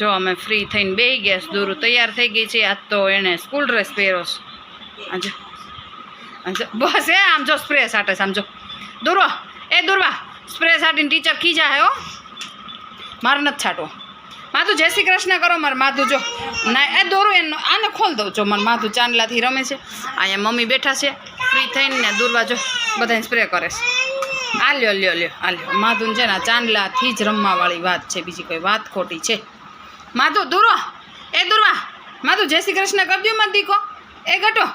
જો અમે ફ્રી થઈને બેસી ગયા. દૂર તૈયાર થઈ ગઈ છે. આજ તો એને સ્કૂલ ડ્રેસ પહેરો છે. બસ એ આમ જો સ્પ્રે સાટે છે. આમ જો. દૂરો એ દૂરવા. સ્પ્રે સાટીને ટીચર ખીજા હે. હો મારે નથી છાંટવો. માથું જય શ્રી કૃષ્ણ કરો મારે. માધુ, જો. ના, એ દોરું, એનો, આને ખોલ દઉં જો. મારે માથું ચાંદલાથી રમે છે. અહીંયા મમ્મી બેઠા છે. ફ્રી થઈને ને દૂરવા જો. બધાને સ્પ્રે કરે છે. આ લ્યો લ્યો લ્યો આ લ્યો માધુન છે ને ચાંદલાથી જ રમવાવાળી વાત છે. બીજી કોઈ વાત ખોટી છે. માધુ દૂરો એ દૂરવા માધુ જય શ્રી કૃષ્ણ કરજો મત દીકો એ ગટો.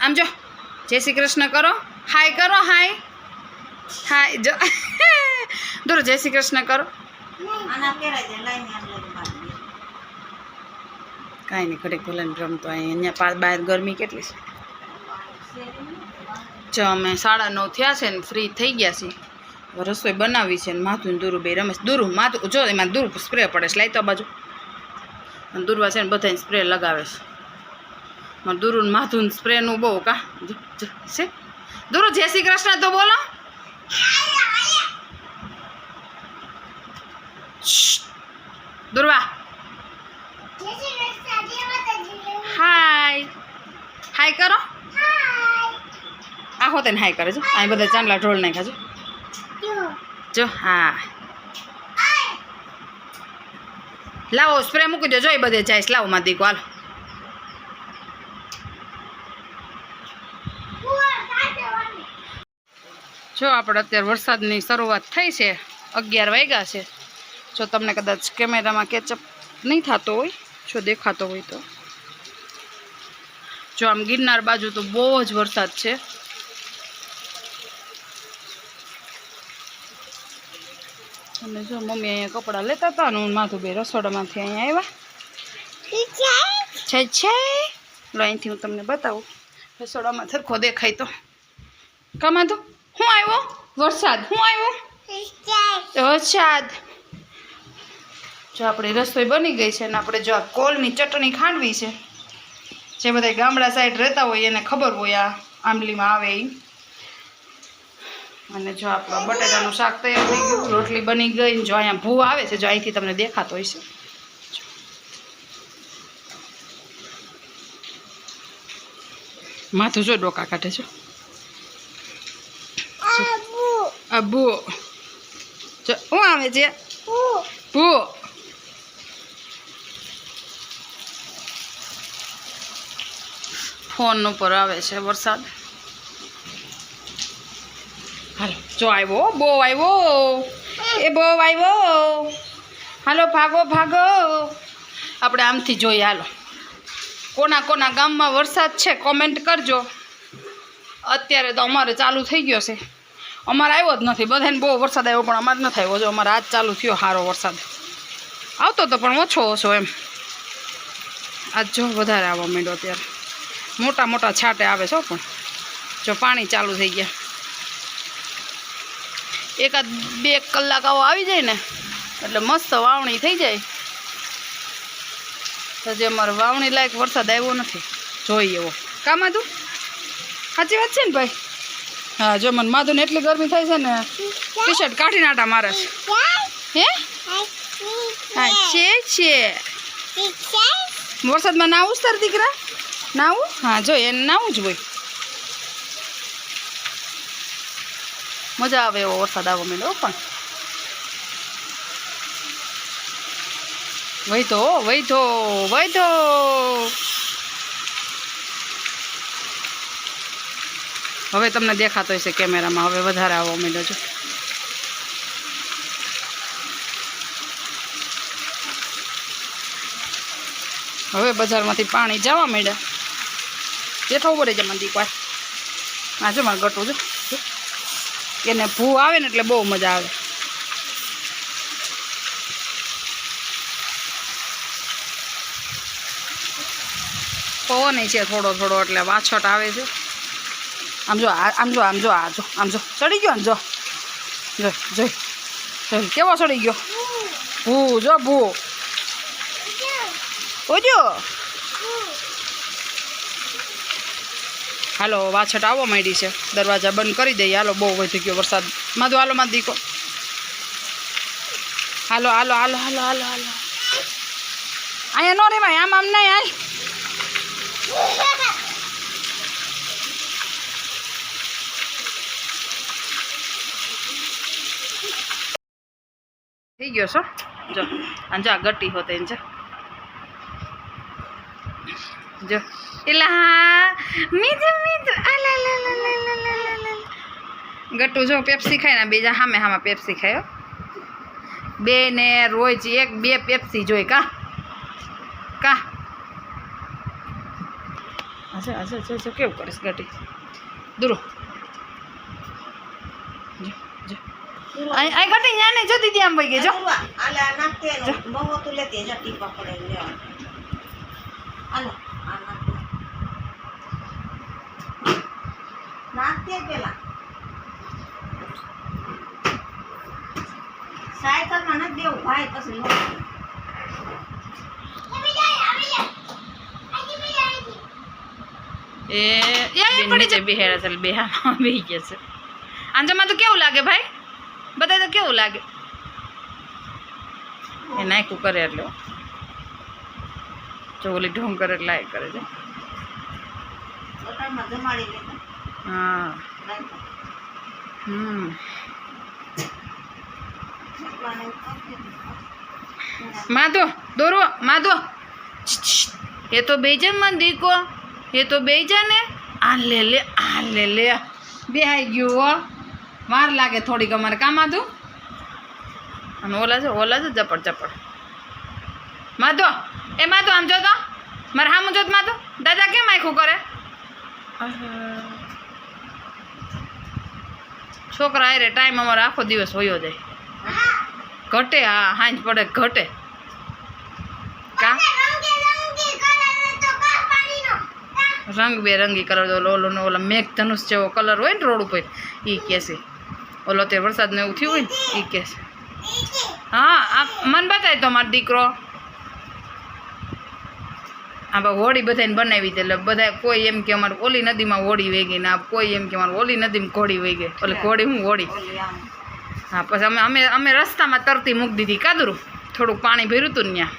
આમ જો. જય શ્રી કૃષ્ણ કરો. હાય કરો હાય. હાય જો. દૂરો જય શ્રી કૃષ્ણ કરો. કાંઈ નહીં ઘડીક ભૂલાને રમતો રમતો અહીંયા પાર બહાર ગરમી કેટલી છે? જો અમે સાડા નવ થયા છે ને ફ્રી થઈ ગયા છીએ. રસોઈ બનાવી છે ને માથું ને દૂરું બે રમે છે દૂરું માથું જો એમાં દૂર સ્પ્રે પડે છે લાઈ તો બાજુ. અને દૂરવા છે ને બધાને સ્પ્રે લગાવે છે. મારે દૂરું માથું સ્પ્રેનું બહુ કા? છે? દૂરું જય શ્રી કૃષ્ણ તો બોલો. દુર્વા. હાય. હાય કરો. આ હોતે હાય કરે છો. અહીં બધા ચાંદલા ઢોળ નાખ્યા છો. જો, હા. લાવો સ્પ્રે મૂકી દો. જો એ બધે જાય લાવો માં દીકો જો, આપણે અત્યારે વરસાદની શરૂઆત થઈ છે. અગિયાર વાગ્યા છે. જો, તમને કદાચ કેમેરામાં કેચઅપ નહીં થતો હોય, જો દેખાતો હોય તો. જો, આમ ગિરનાર બાજુ તો બહુ જ વરસાદ છે. અને જો મમ્મી અહીંયા કપડાં લેતા હતા ને હું માથું બે રસોડામાંથી અહીંયા આવ્યા. છે. છે લો અહીંથી હું તમને બતાવું. રસોડામાં સરખો દેખાય તો. કામાં તો હું આવ્યો? વરસાદ. હું આવ્યો? વરસાદ. જો આપણી રસોઈ બની ગઈ છે અને આપણે જો આ કોલની ચટણી ખાંડવી છે. જે બધા ગામડા સાઈડ રહેતા હોય એને ખબર હોય આ આંબલીમાં આવે એ અને જો આપણું બટેટાનું શાક તૈયાર થઈ ગયું રોટલી બની ગઈ ને જો અહીંયા ભૂ આવે છે જો અહીંથી તમને દેખાતો હોય છે માથું જો ડોકા કાઢે છે. જો. શું આવે છે? ભૂ. ફોન ઉપર આવે છે વરસાદ હાલો જો આવ્યો બહુ આવ્યો એ બહુ આવ્યો હાલો, ભાગો ભાગો. આપણે આમથી જોઈએ, હાલો. કોના કોના ગામમાં વરસાદ છે કોમેન્ટ કરજો. અત્યારે તો અમારે ચાલુ થઈ ગયો છે. અમારે આવ્યો જ નથી. બધાને બહુ વરસાદ આવ્યો, પણ અમારે નથી આવ્યો. જો અમારે આજ ચાલુ થયો સારો વરસાદ. આવતો તો પણ ઓછો ઓછો એમ. આજ જો વધારે આવવા માંડ્યો અત્યારે. મોટા મોટા છાંટે આવે છે પણ. જો પાણી ચાલુ થઈ ગયા. એકાદ બે કલાક આવો આવી જાય ને એટલે મસ્ત વાવણી થઈ જાય. હજી અમારે વાવણી લાયક વરસાદ આવ્યો નથી જોઈએ એવો કામ માધુ? સાચી વાત છે ને ભાઈ? હા જો મને માધુને એટલી ગરમી થાય છે ને ટી શર્ટ કાઢીને નાટા મારે છે. હે? હા છે છે. વરસાદમાં નાવું સર તાર દીકરા? નાવું? હા જો એને નાવું જ હોય. મજા આવે એવો વરસાદ આવવા માંડ્યો પણ. વૈધો વૈધો વૈધો. હવે તમને દેખાતો હશે કેમેરામાં, હવે વધારે આવવા મેળો છે. હવે બજારમાંથી પાણી જવા માંડ્યા જેઠો ઊભો છે મંદિર પાસે. આજે મારે ગટું જો. એને ભૂ આવે ને એટલે બહુ મજા આવે. પવન છે થોડો થોડો એટલે વાછટ આવે છે. આમ જો આમ જો આમ જો, આ જો, આમ જો. ચડી ગયો આમ જો. જો જોઈ જોઈ કેવો ચડી ગયો? ભૂ, જો ભૂ. ઓજો હાલો, વાછટ આવવા માંડી છે. દરવાજા બંધ કરી દઈએ. હાલો, બહુ વધી ગયો વરસાદ. માધો, હાલો માં દીકો. હાલો હાલો હાલો હાલો હાલો હાલો. અહીંયા નો રેવાય, આમ આમ નહીં, હાલ. થઈ ગયો છો? જો અને જા ગટી હોતે ને જા. જો એલા મીઠું મીઠું. ગટ્ટુ જો પેપ્સી ખાય ને બીજા સામે સામે પેપ્સી ખાયો બે ને રોજ એક બે પેપ્સી જોઈ કા. કા. અચ્છા અચ્છા અચ્છા કેવું કરીશ ગટી? દૂરો. જો જો. અહીં ગટી નહીં જો દીદી આમ વહી ગઈ જો. આલા નાખતે બહુ તું લેતી જટી પકડે લે આલે નાખતે પેલા. સાયકલમાં નથી દેવું. ભાઈ પછી આંજામાં તો કેવું લાગે ભાઈ? બતાય તો કેવું લાગે? એ નાખ્યું કરે એટલે. જો ઓલી ઢોંગર કરે એટલે લાય કરે છે. હા. હમ. માધો દોરો માધો. એ તો બેજે મન દીકો એ તો બેજે ને. આ લે લે આ લે લે. બેહાઈ ગયું હો. વાર લાગે થોડીક અમારે. કામ માધું? અને ઓલા છે ઓલા છે ચપડ ચપડ માધો. એ તો આમ જો તો. મારે હા જોત તો. દાદા કેમ આખું કરે? છોકરા અરે ટાઈમ અમારો આખો દિવસ હોયો જાય. ઘટે, હા, હાંજ પડે, ઘટે. કા? રંગબેરંગી કલર ઓલો ઓલો ને ઓલા મેઘ ધનુષ જેવો કલર હોય ને રોડ ઉપર એ કહે છે. ઓલો તે વરસાદને એવું થયું હોય ને એ કહે છે. હા આ મન બતાય તો મારો દીકરો. આ બા હોળી બધાને બનાવી દે એટલે બધા કોઈ એમ કે અમારે ઓલી નદીમાં હોળી વહી ગઈ ને આ કોઈ એમ કે અમારે ઓલી નદીમાં ઘોડી વહી ગઈ એટલે ઘોડી હું હોળી. હા પછી અમે અમે અમે રસ્તામાં તરતી મૂકી દીધી. કાદરું થોડુંક પાણી ભર્યું હતું ત્યાં.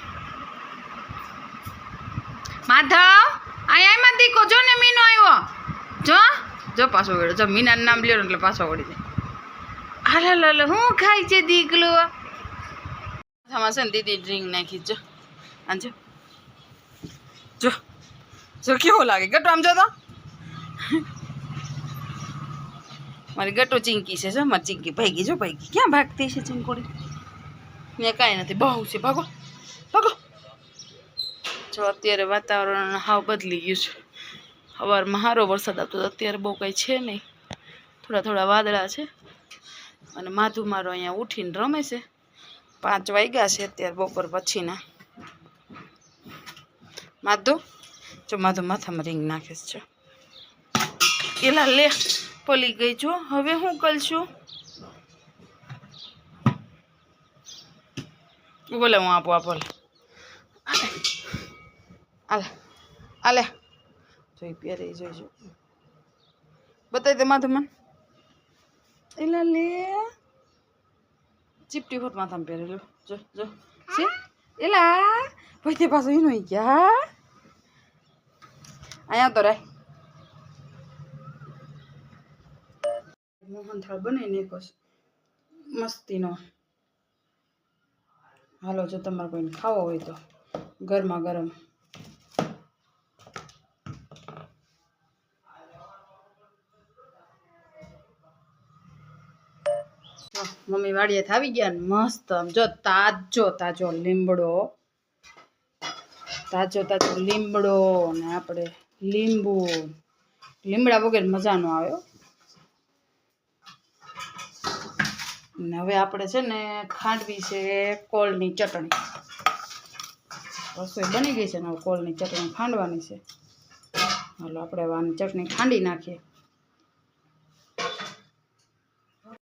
માધવ અહીંયા એમાં દીકો. જો ને મીનો આવ્યો જો જો પાછો વળ્યો. જો મીનાનું નામ લ્યો એટલે પાછો વળી જાય. હલો લાલે હું ખાય છે દીકલો? આમાં છે ને દીદી ડ્રિંક નાખી. જો આ જો જો. જો કેવો લાગે. ગટો આમ જો તો મારી ગટો ચીંકી છે, જો. મારી ચીંકી ભાગી, જો ભાગી. ક્યાં ભાગતી છે ચીંકોડી ત્યાં કાંઈ નથી. બહુ છે. ભાગો. ભાગો. જો, અત્યારે વાતાવરણ હાવ બદલી ગયું છે. સવારમાં સારો વરસાદ આવતો હતો અત્યારે બહુ કંઈ છે નહીં. થોડા થોડા વાદળા છે. અને માધુ મારો અહીંયા ઉઠીને રમે છે. પાંચ વાગ્યા છે અત્યારે બપોર પછીના. માધુ? જો માધુ માથામાં રીંગ નાખીશ છે એલા લે પલી ગઈ જો. હવે હું કરશું? બોલે હું આપો આપો આલે આલે. જોઈ પહેરે જોઈજો બતાવી દે માધુ મન. એલા લે. ચીપટી હોત માથામાં પહેરેલું. જો જો. એલા તે પાછું એનું ગયા. અહીંયા તો રહે. મોહનથાળ બનાવીને એક મસ્તીનો. હાલો, જો તમારે કોઈને ખાવો હોય તો. ગરમા ગરમ. મમ્મી વાડીએ આવી ગયા ને મસ્ત જો, તાજો તાજો લીમડો. તાજો તાજો લીમડો ને આપણે લીંબુ. લીમડા વગર મજા ન આવે ને હવે આપણે છે ને ખાંડવી છે કોલની ચટણી. રસોઈ બની ગઈ છે ને કોલની ચટણી ખાંડવાની છે. હાલો, આપણે આની ચટણી ખાંડી નાખીએ.